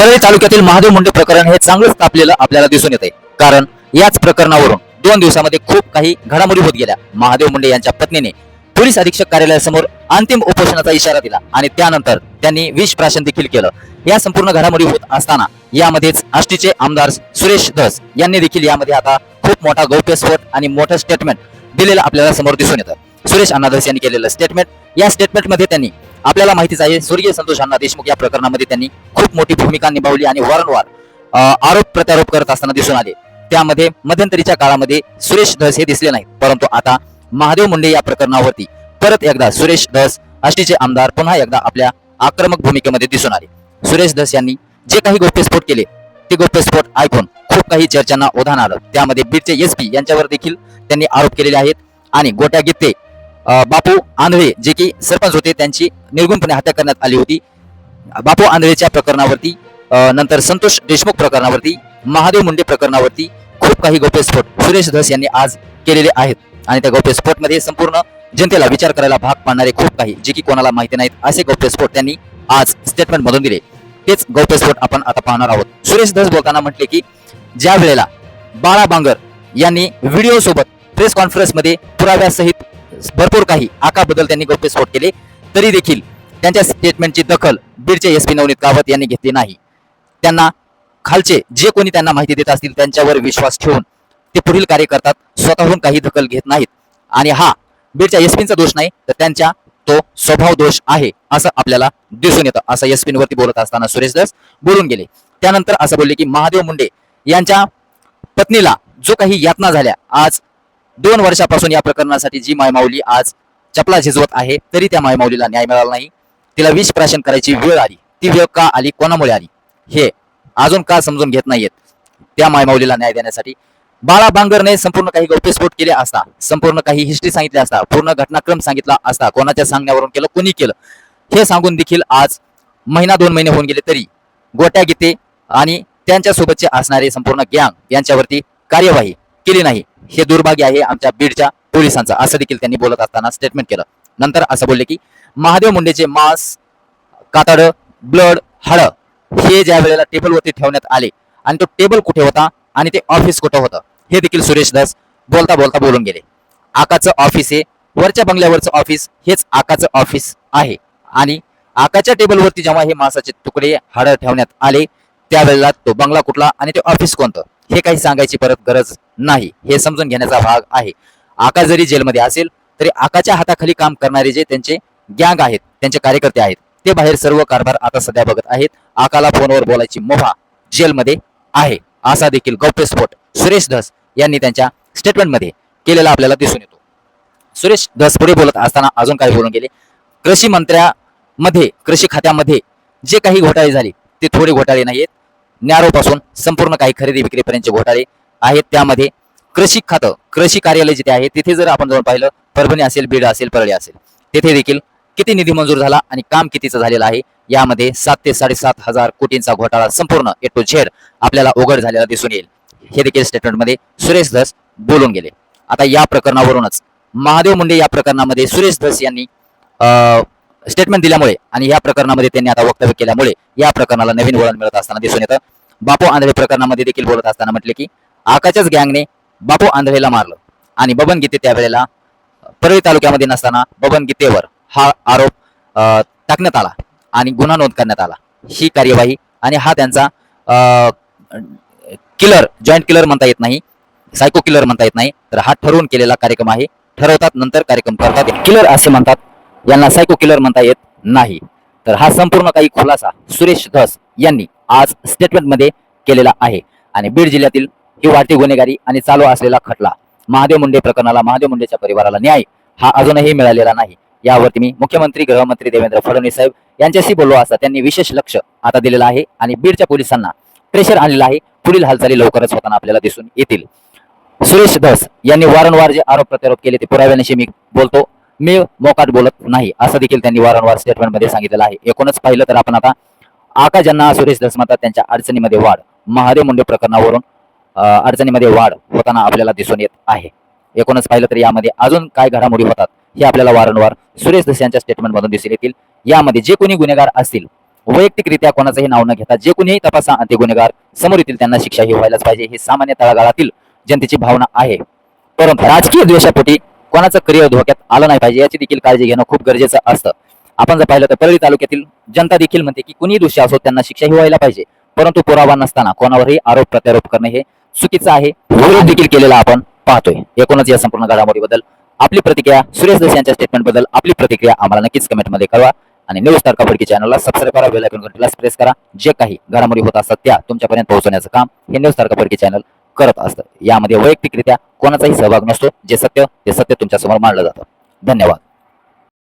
परळी तालुक्यातील महादेव मुंडे प्रकरण हे चांगलंच तापलेलं आपल्याला दिसून येते कारण याच प्रकरणावरून दोन दिवसामध्ये खूप काही घडामोडी होत गेल्या. महादेव मुंडे यांच्या पत्नीने पोलीस अधीक्षक कार्यालयासमोर अंतिम उपोषणाचा इशारा दिला आणि त्यानंतर त्यांनी विष प्राशन देखील केलं. या संपूर्ण घडामोडी होत असताना यामध्येच आष्टीचे आमदार सुरेश धस यांनी देखील यामध्ये आता खूप मोठा गौप्यस्फोट आणि मोठं स्टेटमेंट दिलेलं आपल्याला समोर दिसून येतं. सुरेश अण्णादास यांनी केलेलं स्टेटमेंट या स्टेटमेंटमध्ये त्यांनी आपल्याला माहितीच आहे स्वर्गीय संतोष अण्णा देशमुख या प्रकरणामध्ये त्यांनी खूप मोठी भूमिका निभावली आणि वारंवार आरोप प्रत्यारोप करत असताना दिसून आले. त्यामध्ये मध्यंतरीच्या काळामध्ये सुरेश धस हे दिसले नाहीत परंतु आता महादेव मुंडे या प्रकरणावरती परत एकदा सुरेश धस आष्टीचे आमदार पुन्हा एकदा आपल्या आक्रमक भूमिकेमध्ये दिसून आले. सुरेश धस यांनी जे काही गोप्यस्फोट केले ते गोप्यस्फोट ऐकून खूप काही चर्चांना उधाण आलं. त्यामध्ये बीडचे एस पी यांच्यावर देखील त्यांनी आरोप केलेले आहेत आणि गोट्या गित्ते बापू आंधळे जे की सरपंच होते त्यांची निर्गुणपणे हत्या करण्यात आली होती. बापू आंधळेच्या प्रकरणावरती नंतर संतोष देशमुख प्रकरणावरती महादेव मुंडे प्रकरणावरती खूप काही गौप्यस्फोट सुरेश धस यांनी आज केलेले आहेत. आणि त्या गौप्यस्फोटमध्ये संपूर्ण जनतेला विचार करायला भाग पाडणारे खूप काही जे की कोणाला माहिती नाहीत असे गौप्यस्फोट त्यांनी आज स्टेटमेंट मधून दिले. तेच गौप्यस्फोट आपण आता पाहणार आहोत. सुरेश धस बोलताना म्हटले की ज्या वेळेला बाळा बांगर यांनी व्हिडिओ सोबत प्रेस कॉन्फरन्समध्ये पुराव्यासहित भरपूर काही आकाबद्दल त्यांनी गौप्यस्फोट केले. तरी देखील त्यांच्या स्टेटमेंटची दखल बीडचे एस पी नवनीत कावत यांनी घेतली नाही. त्यांना खालचे जे कोणी त्यांना माहिती देत असतील त्यांच्यावर विश्वास ठेवून ते पुढील कार्य करतात. स्वतःहून काही दखल घेत नाहीत. आणि हा बीडच्या एसपींचा दोष नाही तर त्यांच्या तो स्वभाव दोष आहे असं आपल्याला दिसून येतं असं एसपीन वरती बोलत असताना सुरेश दास बोलून गेले. त्यानंतर असं बोलले की महादेव मुंडे यांच्या पत्नीला जो काही यातना झाल्या आज दोन वर्षापासून या प्रकरणासाठी जी मायमाऊली आज चपला झिजवत आहे तरी त्या मायमाऊलीला न्याय मिळाला नाही. तिला विष प्राशन करायची वेळ आली. ती वेळ का आली? कोणामुळे आली? हे अजून का समजून घेत नाहीयेत? त्या मायमाऊलीला न्याय देण्यासाठी बाळा बांगरने संपूर्ण काही गौप्यस्फोट केले असता संपूर्ण काही हिस्ट्री सांगितली असता पूर्ण घटनाक्रम सांगितला असता कोणाच्या सांगण्यावरून केलं कोणी केलं? हे सांगून देखील आज महिना दोन महिने होऊन गेले तरी गोट्या गीते आणि त्यांच्या सोबतचे असणारे संपूर्ण गँग यांच्यावरती कार्यवाही केली नाही. हे दुर्भाग्य आहे आमच्या बीडच्या पोलिसांचं. असं देखील त्यांनी बोलत असताना स्टेटमेंट केलं. नंतर असं बोलले की महादेव मुंडेचे मांस कातड ब्लड हळ हे ज्या वेळेला टेबलवरती ठेवण्यात आले आणि तो टेबल कुठे होता आणि ते ऑफिस कुठं होतं हे देखील सुरेश दास बोलता बोलता बोलून गेले. आकाचं ऑफिस आहे वरच्या बंगल्यावरचं ऑफिस हेच आकाचं ऑफिस आहे. आणि आकाच्या टेबलवरती जेव्हा हे मांसाचे तुकडे हाडं ठेवण्यात आले त्यावेळेला तो बंगला कुठला आणि ते ऑफिस कोणतं हे काही सांगायची परत गरज नाही. हे समजून घेण्याचा भाग आहे. आका जरी जेलमध्ये असेल तरी आकाच्या हाताखाली काम करणारे जे त्यांचे गँग आहेत त्यांचे कार्यकर्ते आहेत ते बाहेर सर्व कारभार आता सध्या बघत आहेत. आकाला फोनवर बोलायची मोभा जेलमध्ये आहे. असा देखील गौप्यस्फोट सुरेश धस यांनी त्यांच्या स्टेटमेंटमध्ये केलेला आपल्याला दिसून येतो. सुरेश धस पुढे बोलत असताना अजून काही बोलून गेले. कृषी मंत्र्यामध्ये कृषी खात्यामध्ये जे काही घोटाळे झाले ते थोडे घोटाळे नाहीत न्यारोपासून संपूर्ण काही खरेदी विक्रीपर्यंतचे घोटाळे आहेत त्यामध्ये कृषी खातं कृषी कार्यालय जिथे आहे तिथे जर आपण जाऊन पाहिलं परभणी असेल बीड असेल परळी असेल तिथे देखील किती निधी मंजूर झाला आणि काम कितीचं झालेलं आहे यामध्ये सात ते साडेसात हजार कोटींचा घोटाळा संपूर्ण ए टू झेड आपल्याला उघड झालेला दिसून येईल. हे देखील स्टेटमेंटमध्ये सुरेश धस बोलून गेले. आता या प्रकरणावरूनच महादेव मुंडे या प्रकरणामध्ये सुरेश धस यांनी स्टेटमेंट दिल्यामुळे आणि या प्रकरणामध्ये त्यांनी आता वक्तव्य केल्यामुळे या प्रकरणाला नवीन वळण मिळत असताना दिसून येतं. बापू आंधळे प्रकरणामध्ये देखील बोलत असताना म्हटले की आकाच्याच गँगने बापू आंधळेला मारलं. आणि बबन गीते त्यावेळेला परळी तालुक्यामध्ये नसताना बबन गीतेवर हा आरोप टाकण्यात आला आणि गुन्हा नोंद करण्यात आला. ही कार्यवाही आणि हा त्यांचा किलर जॉईंट किलर म्हणता येत नाही सायको किलर म्हणता येत नाही. तर हा ठरवून केलेला कार्यक्रम आहे. ठरवतात नंतर कार्यक्रम करतात. किलर असे म्हणतात यांना सायको किलर म्हणता येत नाही. तर हा संपूर्ण काही खुलासा सुरेश धस यांनी आज स्टेटमेंटमध्ये केलेला आहे. आणि बीड जिल्ह्यातील ही वाढती गुन्हेगारी आणि चालू असलेला खटला. महादेव मुंडे प्रकरणाला महादेव मुंडेच्या परिवाराला न्याय हा अजूनही मिळालेला नाही. यावरती मी मुख्यमंत्री गृहमंत्री देवेंद्र फडणवीस साहेब यांच्याशी बोललो असता त्यांनी विशेष लक्ष आता दिलेलं आहे आणि बीडच्या पोलिसांना प्रेशर आणलेलं आहे. पुढील हालचाली लवकरच होताना आपल्याला दिसून येतील. सुरेश धस यांनी वारंवार जे आरोप प्रत्यारोप केले ते पुराव्यानिशी मी बोलतो. मी मोकाट बोलत नाही असं देखील त्यांनी वारंवार स्टेटमेंटमध्ये सांगितलेलं आहे. एकूणच पाहिलं तर आपण आता आका ज्यांना सुरेश धस म्हणतात त्यांच्या अडचणीमध्ये वाढ. महादेव मुंडे प्रकरणावरून अडचणीमध्ये वाढ होताना आपल्याला दिसून येत आहे. एकूणच पाहिलं तर यामध्ये अजून काय घडामोडी होतात हे आपल्याला वारंवार सुरेश धस यांच्या स्टेटमेंटमधून दिसून येतील. यामध्ये जे कोणी गुन्हेगार असतील वैयक्तिकरित्या कोणाचंही नाव न घेता जे कोणीही तपासा ते गुन्हेगार समोर येतील त्यांना शिक्षा ही व्हायलाच पाहिजे हे सामान्य तळागाळातील जनतेची भावना आहे. परंतु राजकीय द्वेषापोटी कोणाचं करिअर धोक्यात आलं नाही पाहिजे याची देखील काळजी घेणं खूप गरजेचं असतं. आपण जर पाहिलं तर परळी तालुक्यातील जनता देखील म्हणते की कुणी दोषी असो त्यांना शिक्षाही व्हायला पाहिजे. परंतु पुरावा नसताना कोणावरही आरोप प्रत्यारोप करणे हे चुकीचं आहे. विरोध देखील केलेला आपण पाहतोय. एकूणच या संपूर्ण घडामोडीबद्दल आपली प्रतिक्रिया सुरेश दस यांच्या स्टेटमेंटबद्दल आपली प्रतिक्रिया आम्हाला नक्कीच कमेंटमध्ये कळवा. आणि न्यूज तारका फडकी चॅनलला सबस्क्राईब करा बेल आयकॉन घंटीला प्रेस करा. जे काही घडामोडी होत असतात त्या तुमच्यापर्यंत पोहोचवण्याचं काम हे न्यूज तारका फडकी चॅनल करत असतं. यामध्ये वैयक्तिकरित्या कोणाचाही सहभाग नसतो. जे सत्य ते सत्य तुमच्यासमोर मांडलं जातं. धन्यवाद.